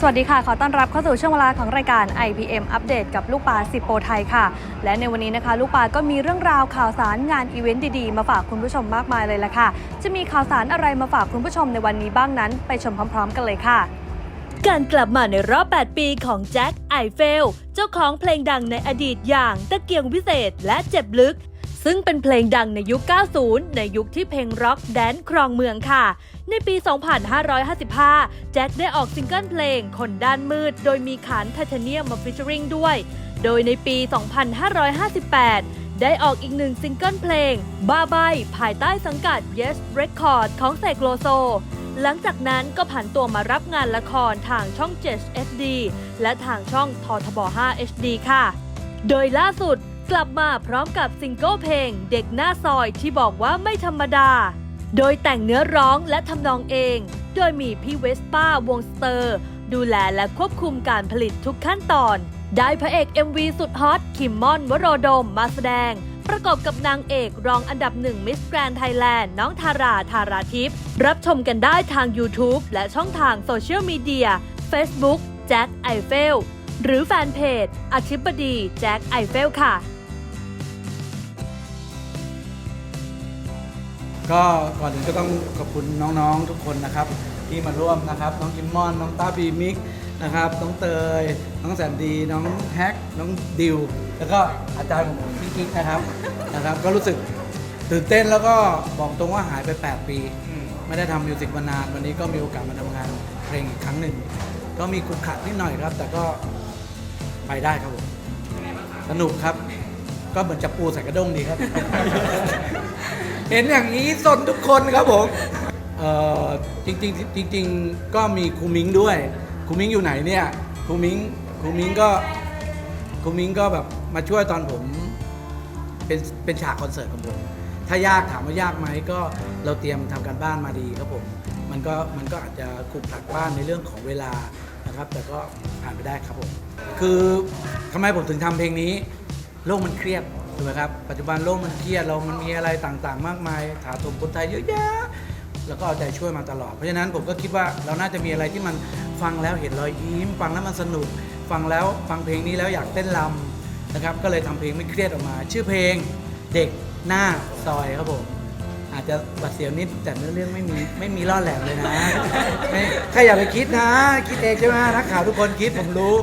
สวัสดีค่ะ ขอต้อนรับเข้าสู่ช่วงเวลาของรายการ IPM อัปเดตกับลูกปลาสิโปไทยค่ะ และในวันนี้นะคะ ลูกปลาก็มีเรื่องราวข่าวสารงานอีเวนต์ดีๆ มาฝากคุณผู้ชมมากมายเลยละค่ะ จะมีข่าวสารอะไรมาฝากคุณผู้ชมในวันนี้บ้างนั้น ไปชมพร้อม ๆ กันเลยค่ะ การกลับมาในรอบ 8 ปีของแจ็คไอเฟล เจ้าของเพลงดังในอดีตอย่างตะเกียงวิเศษและเจ็บลึก ซึ่งเป็นเพลงดังในยุค 90 ในยุคที่เพลงร็อกแดนซ์ครองเมืองค่ะ ในปี 2555 แจ็คได้ออกซิงเกิลเพลง คนด้านมืด โดยมีขานไทเทเนียมมาฟิชเชอริงด้วย โดยในปี 2558ได้ออกอีกหนึ่งซิงเกิลเพลง บ้าใบภายใต้สังกัด Yes Record ของเสกโลโซ หลังจากนั้นก็ผันตัวมารับงานละครทางช่อง 7 HD และทางช่องททบ 5 HD ค่ะ โดยล่าสุด กลับมาพร้อมกับซิงเกิลเพลง เด็กหน้าซอยที่บอกว่าไม่ธรรมดา โดยแต่งเนื้อร้องและทำนองเอง โดยมีพี่เวสป้าวงสเตอร์ ดูแลและควบคุมการผลิตทุกขั้นตอน ได้พระเอก MV สุดฮอตคิมมอนวโรดมมาแสดง ประกอบกับนางเอกรองอันดับหนึ่งมิสแกรนไทยแลนด์น้องทาราธาราทิพย์รับชมกันได้ทาง YouTube และช่องทางโซเชียลมีเดีย Facebook แจ็คไอเฟลหรือแฟนเพจอธิบดีแจ็คไอเฟลค่ะ ก็ก่อนอื่นก็ต้องขอบคุณน้องๆทุกคนนะครับ ที่มาร่วมนะครับ น้องกิมมอน น้องต้าบีมิกนะครับ น้องเตย น้องแสนดี น้องแฮก น้องดิว แล้วก็อาจารย์ของผมพี่กิ๊กนะครับนะครับ ก็รู้สึกตื่นเต้นแล้วก็บอกตรงว่าหายไป 8 ปี ไม่ได้ทำมิวสิกมานาน วันนี้ก็มีโอกาสมาทำงานเพลงอีกครั้งหนึ่ง ก็มีขุกขัดนิดหน่อยครับ แต่ก็ไปได้ครับผมสนุกครับ ก็เหมือนจับปูใส่กระด้งดีครับ เห็นอย่างนี้สนทุกคนครับผมเอ่อจริงๆจริงๆก็มีครูมิงด้วยครูมิงอยู่ไหนเนี่ยครูมิงครูมิงก็ครูมิงก็แบบมาช่วยตอนผมเป็นเป็นฉากคอนเสิร์ตของผม ถ้ายากถามว่ายากไหมก็เราเตรียมทำการบ้านมาดีครับผม มันก็มันก็อาจจะขลุกขลักบ้านในเรื่องของเวลานะครับ แต่ก็ผ่านไปได้ครับผม คือทำไมผมถึงทำเพลงนี้ โลกมันเครียด ถูกไหมครับปัจจุบันโลกมันเครียดเรามันมีอะไรต่างๆ มากมายถาโถมคนไทยเยอะแยะแล้วก็เอาใจช่วยมาตลอด เพราะฉะนั้นผมก็คิดว่าเราน่าจะมีอะไรที่มันฟังแล้วเห็นรอยยิ้ม ฟังแล้วมันสนุก ฟังแล้วฟังเพลงนี้แล้วอยากเต้นรำนะครับ ก็เลยทำเพลงไม่เครียดออกมา ชื่อเพลงเด็กหน้าซอยครับผมอาจจะบัดเสียวนิดแต่เนื้อเรื่องไม่มีไม่มีล่อแหลมเลยนะใครอย่าไปคิดนะ คิดเองใช่ไหมนักข่าวทุกคนคิดผมรู้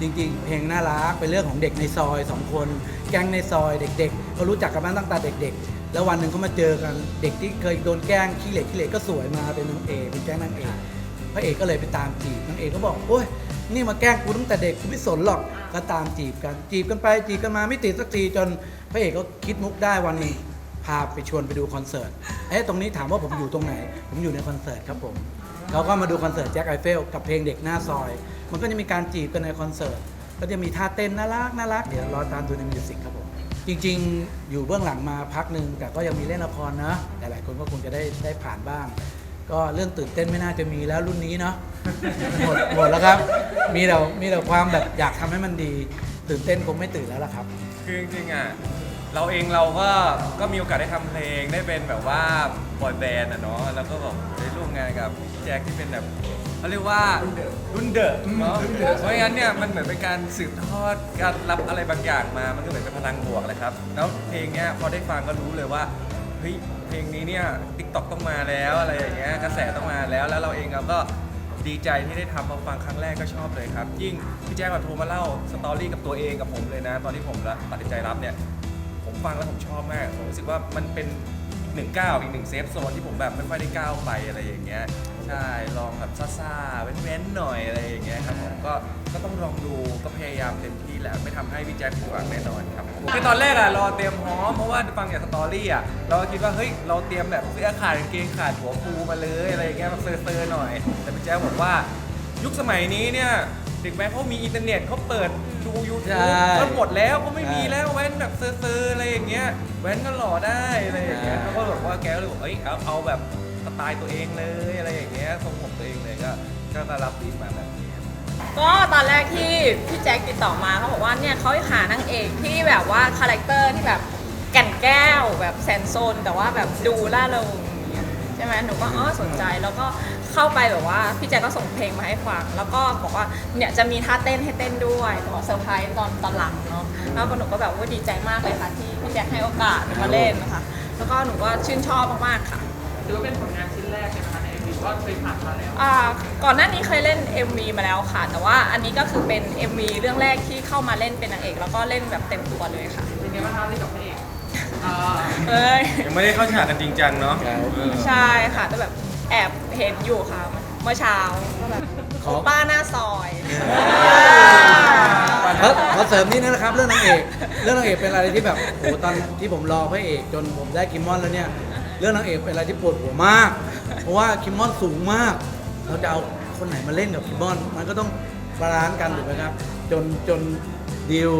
จริงๆ เพลงน่ารักเป็นเรื่องของเด็กในซอยสองคน ก๊งในซอยเด็กๆเขารู้จักกันมาตั้งแต่เด็ก ๆ แล้ววันหนึ่งเขามาเจอกันเด็กที่เคยโดนแกล้งขี้เหล็กขี้เหล็กก็สวยมาเป็นนางเอกเป็นแก๊งนางเอกพระเอกก็เลยไปตามจีบนางเอกก็บอกโอ้ยนี่มาแกล้งกูตั้งแต่เด็กกูไม่สนหรอกก็ตามจีบกัน จีบกันไปจีบกันมาไม่ติดสักทีจนพระเอกก็คิดมุกได้วันนึงพาไปชวนไปดูคอนเสิร์ตเอ๊ะตรงนี้ถามว่าผมอยู่ตรงไหน ผมอยู่ในคอนเสิร์ตครับผมเขาก็มาดูคอนเสิร์ตแจ็คไอเฟลกับเพลงเด็กหน้าซอย มันก็จะมีการจีบกันในคอนเสิร์ต ก็จะมีท่าเต้นน่ารักน่ารักเดี๋ยวรอตามดูในมิวสิกครับผม จริงๆ อยู่เบื้องหลังมาพักหนึ่งแต่ก็ยังมีเล่นละครนะหลายๆคนก็คงจะได้ได้ผ่านบ้าง ก็เรื่องตื่นเต้นไม่น่าจะมีแล้วรุ่นนี้เนาะหมดหมดแล้วครับ มีแต่มีแต่ความแบบอยากทำให้มันดี ตื่นเต้นคงไม่ตื่นแล้วล่ะครับ คือจริงๆอะเราเองเราก็ก็มีโอกาสได้ทำเพลงได้เป็นแบบว่าบอยแบนด์อะเนาะแล้วก็แบบได้ร่วมงานกับพี่แจ็คที่เป็นแบบ เขาเรียกว่ารุ่นเดอะเนาะเพราะงั้นเนี่ยมันเหมือนเป็นการสืบทอดการรับอะไรบางอย่างมา มันก็เหมือนเป็นพลังบวกเลยครับ แล้วเพลงเนี้ยพอได้ฟังก็รู้เลยว่าเฮ้ยเพลงนี้เนี่ยติ๊กต็อกต้องมาแล้วอะไรอย่างเงี้ยกระแสต้องมาแล้วแล้วเราเองเราก็ดีใจที่ได้ทำพอฟังครั้งแรกก็ชอบเลยครับ ยิ่งพี่แจ๊คก็โทรมาเล่าสตอรี่กับตัวเองกับผมเลยนะ ตอนที่ผมตัดสินใจรับเนี่ยผมฟังแล้วผมชอบมากผมรู้สึกว่ามันเป็นอีกหนึ่งก้าวอีกหนึ่งเซฟโซนที่ผมแบบไม่ค่อยได้ก้าวไปอะไรอย่างเงี้ย ใช่ลองแบบซ่าๆเว้นๆหน่อยอะไรอย่างเงี้ยครับผมก็ก็ต้องลองดูก็พยายามเต็มที่แหละไม่ทำให้พี่แจ็คผิดหวังแน่นอนครับผมคือตอนแรกอะรอเตรียมพร้อมเพราะว่าฟังจากสตอรี่อะเราก็คิดว่าเฮ้ยเราเตรียมแบบเสื้อขาดกางเกงขาดหัวฟูมาเลยอะไรอย่างเงี้ยแบบเซอร์ๆหน่อย แต่พี่แจ๊คบอกว่ายุคสมัยนี้เนี่ยเด็กแม้เขามีอินเทอร์เน็ตเขาเปิดดูยูทูใช่บก็หมดแล้วก็ไม่มีใช่แล้วแว้นแบบเซอร์ๆอะไรอย่างเงี้ยแว้นก็หล่อได้อะไรอย่างเงี้ยใช่เขาก็บอกว่าแกก็เลยบอกเอ้ยเอาเอาแบบ สไตล์ตัวเองเลยอะไรอย่างเงี้ยทรงผมตัวเองเลยก็ก็ก็รับดีมาแบบนี้ ก็ตอนแรกที่พี่แจ็คติดต่อมาเขาบอกว่าเนี่ยเขาหานางเอกที่แบบว่าคาแรคเตอร์ที่แบบแก่นแก้วแบบแสนโซน แต่ว่าแบบดูล่าเริงอย่างเงี้ยใช่ไหมหนูก็อ๋อสนใจแล้วก็เข้าไปแบบว่าพี่แจ็คก็ส่งเพลงมาให้ฟัง แล้วก็บอกว่าเนี่ยจะมีท่าเต้นให้เต้นด้วยบอกเซอร์ไพรส์ตอนตอนหลังเนาะแล้วก็หนูก็แบบว่าดีใจมากเลยค่ะที่พี่แจ็คให้โอกาสมาเล่นนะคะแล้วก็หนูก็ชื่นชอบมากๆค่ะ ถือว่าเป็นผลงานชิ้นแรกใช่ไหมคะในเอ็มวีว่าเคยผ่านมาแล้วอ่าก่อนหน้านี้เคยเล่น MV มาแล้วค่ะ แต่ว่าอันนี้ก็คือเป็น MV เรื่องแรกที่เข้ามาเล่นเป็นนางเอก แล้วก็เล่นแบบเต็มตัวเลยค่ะเป็นไงบ้างคะเล่นกับพระเอกอ่าเอ้ยยังไม่ได้เข้าฉากกันจริงจังเนาะครับเออใช่ค่ะ แต่แบบแอบเห็นอยู่ค่ะ เมื่อเช้าก็แบบขอโอป้าหน้าซอยขอขอเสริมนิดนึงนะครับ เรื่องนางเอก เรื่องนางเอกเป็นอะไรที่แบบโอ้โหตอนที่ผมรอพระเอกจนผมได้คิมมอนแล้วเนี่ย เรื่องนางเอกเป็นอะไรที่ปวดหัวมาก เพราะว่าคิมมอนสูงมาก เราจะเอาคนไหนมาเล่นกับคิมมอนมันก็ต้องบาลานซ์กันถูกไหมครับ จนจนดิว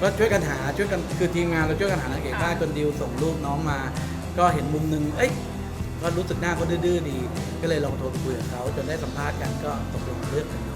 ก็ช่วยกันหาช่วยกันคือทีมงานเราช่วยกันหานางเอกได้จนดิวส่งรูปน้องมา ก็เห็นมุมหนึ่งเอ้ยก็รู้สึกหน้าเขาดื้อๆดี ก็เลยลองโทรคุยกับเขาจนได้สัมภาษณ์กันก็ตกลงเลือกกัน